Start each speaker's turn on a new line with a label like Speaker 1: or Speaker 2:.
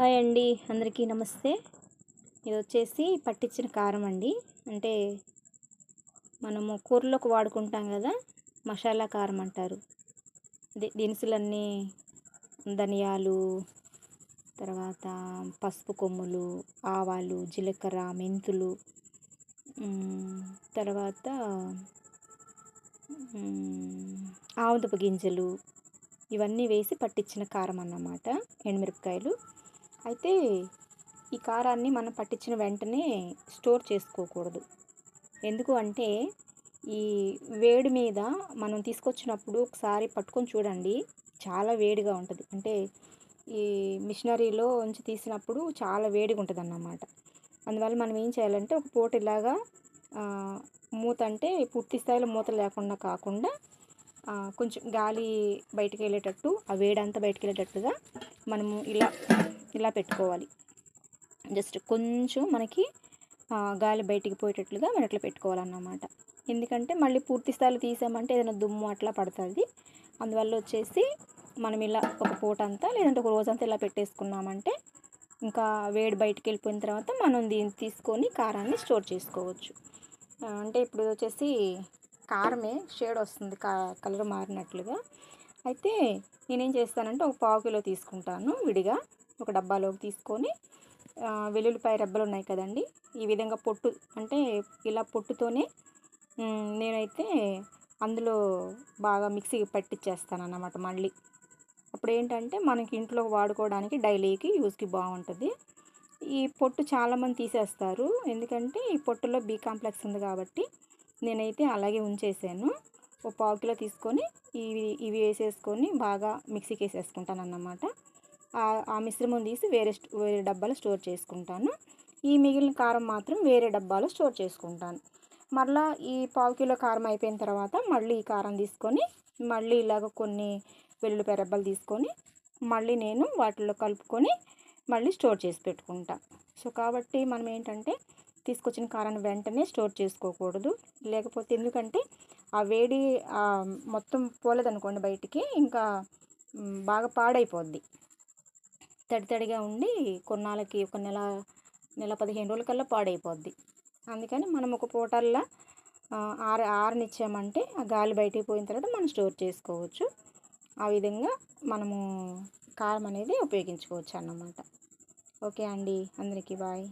Speaker 1: Hi అండి అందరికీ నమస్తే. ఇది వచ్చేసి పట్టించిన కారం అండి. అంటే మనము కూరలోకి వాడుకుంటాం కదా మసాలా కారం అంటారు. ది దినుసులన్నీ ధనియాలు తర్వాత పసుపు కొమ్ములు ఆవాలు జీలకర్ర మెంతులు తర్వాత ఆముదపు గింజలు ఇవన్నీ వేసి పట్టించిన కారం అన్నమాట ఎండుమిరపకాయలు. అయితే ఈ కారాన్ని మనం పట్టించిన వెంటనే స్టోర్ చేసుకోకూడదు. ఎందుకు అంటే ఈ వేడి మీద మనం తీసుకొచ్చినప్పుడు ఒకసారి పట్టుకొని చూడండి చాలా వేడిగా ఉంటుంది. అంటే ఈ మిషనరీలో ఉంచి తీసినప్పుడు చాలా వేడిగా ఉంటుంది అన్నమాట అందువల్ల మనం ఏం చేయాలంటే ఒక పూట ఇలాగా మూత అంటే పూర్తి స్థాయిలో మూత లేకుండా కాకుండా కొంచెం గాలి బయటికి వెళ్ళేటట్టు ఆ వేడంతా బయటికి వెళ్ళేటట్టుగా మనము ఇలా ఇలా పెట్టుకోవాలి. జస్ట్ కొంచెం మనకి గాలి బయటికి పోయేటట్లుగా మనం అట్లా పెట్టుకోవాలన్నమాట. ఎందుకంటే మళ్ళీ పూర్తి స్థాయిలో తీసామంటే ఏదైనా దుమ్ము అట్లా పడుతుంది. అందువల్ల వచ్చేసి మనం ఇలా ఒక పూట అంతా లేదంటే ఒక రోజంతా ఇలా పెట్టేసుకున్నామంటే ఇంకా వేడి బయటికి వెళ్ళిపోయిన తర్వాత మనం దీన్ని తీసుకొని కారాన్ని స్టోర్ చేసుకోవచ్చు. అంటే ఇప్పుడు వచ్చేసి కారమే షేడ్ వస్తుంది కలర్ మారినట్లుగా. అయితే నేనేం చేస్తానంటే ఒక పావు కిలో తీసుకుంటాను విడిగా. ఒక డబ్బాలోకి తీసుకొని వెల్లుల్లిపాయ రెబ్బలు ఉన్నాయి కదండి. ఈ విధంగా పొట్టు అంటే ఇలా పొట్టుతోనే నేనైతే అందులో బాగా మిక్సీకి పట్టించేస్తాను అన్నమాట మళ్ళీ. అప్పుడు ఏంటంటే మనకి ఇంట్లో వాడుకోవడానికి డైలీకి యూస్కి బాగుంటుంది. ఈ పొట్టు చాలామంది తీసేస్తారు. ఎందుకంటే ఈ పొట్టులో బీ కాంప్లెక్స్ ఉంది కాబట్టి నేనైతే అలాగే ఉంచేసాను. ఒక పావు కిలో తీసుకొని ఇవి ఇవి వేసేసుకొని బాగా మిక్సీకి వేసేసుకుంటాను అన్నమాట ఆ మిశ్రమం తీసి వేరే వేరే డబ్బాలో స్టోర్ చేసుకుంటాను. ఈ మిగిలిన కారం మాత్రం వేరే డబ్బాలో స్టోర్ చేసుకుంటాను. మరలా ఈ పావు కిలో కారం అయిపోయిన తర్వాత మళ్ళీ ఈ కారం తీసుకొని మళ్ళీ ఇలాగ కొన్ని వెల్లుల్లిపాయ రెబ్బలు తీసుకొని మళ్ళీ నేను వాటిలో కలుపుకొని మళ్ళీ స్టోర్ చేసి పెట్టుకుంటా. సో కాబట్టి మనం ఏంటంటే తీసుకొచ్చిన కారాన్ని వెంటనే స్టోర్ చేసుకోకూడదు. లేకపోతే ఎందుకంటే ఆ వేడి మొత్తం పోలేదనుకోండి బయటికి ఇంకా బాగా పాడైపోద్ది. తడి తడిగా ఉండి కొన్నాళ్ళకి ఒక నెల నెల పదిహేను రోజుల కల్లా పాడైపోద్ది. అందుకని మనం ఒక పూటల్లా ఆర ఆరనిచ్చామంటే ఆ గాలి బయటికి పోయిన తర్వాత మనం స్టోర్ చేసుకోవచ్చు. ఆ విధంగా మనము కారం అనేది ఉపయోగించుకోవచ్చు అన్నమాట ఓకే అండి. అందరికీ బాయ్.